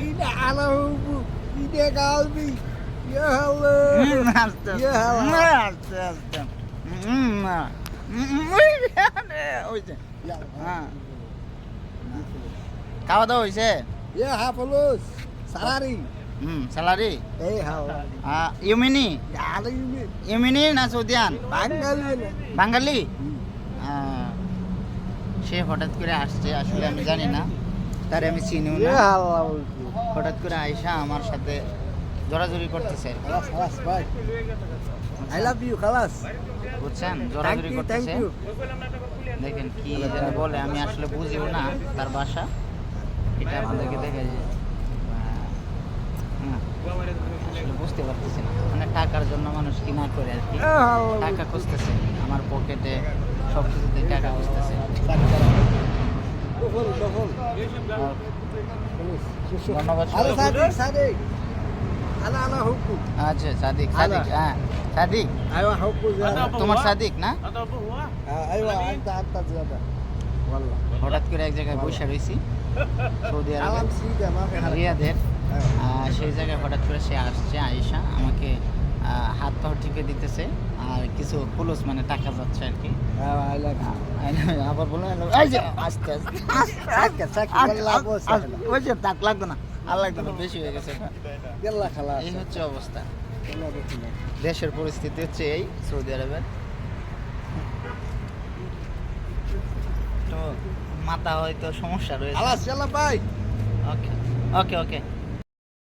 Ina ala hubu. Ina kalbi. Ya Allah. হুম, আস্তে আস্তে হাওয়া। হুম, আস্তে আস্তে হুম, না। হুম, ওই যে, ওই যে Ya. হ্যাঁ খাওয়া দাওয়া হয়েছে Ya hafalus. Salari. হুম স্যালারি Eh hawa. ইউমিনি ইউমিনি না সৌদিয়ান. বাঙালি Hmm. সে হঠাৎ করে আসছে আসলে আমি জানি না তার আমি চিনিও Ya না হঠাৎ করে আয়সা আমার সাথে জোরাজুরি করতেছে. I love you kalas. বুঝছেন? জোরাজুরি করতেছে। দেখেন কি যেন বলে আমি আসলে বুঝিও না তার বাসা এটা আপনাদেরকে দেখে যে বুঝতে পারতেছি না। মানে টাকার জন্য মানুষ কি না করে আর কি। টাকা খুঁজতেছে আমার পকেটে সব কিছুতে টাকা খুঁজতেছে. ধন্যবাদ. আচ্ছা সাদিক সাদিক হ্যাঁ সাদিক. তোমার সাদিক না. হঠাৎ করে এক জায়গায় বসে রয়েছি সৌদি আরবে. রিয়াদের। সেই জায়গায় হঠাৎ করে সে আসছে আয়েশা। আমাকে হাত পাও টিপে দিতেছে। আর কিছু পুলুস মানে টাকা যাচ্ছে আর কি। আবার বলল এই যে আস্তে আস্তে ওই যে তাক লাগতো না আর লাগতো না বেশি হয়ে গেছে। Yalla khalas. এই হচ্ছে অবস্থা দেশের পরিস্থিতি হচ্ছে এই সৌদি আরবের তো মাথা হয়তো সমস্যা রয়েছে yalla bye. ওকে ওকে ওকে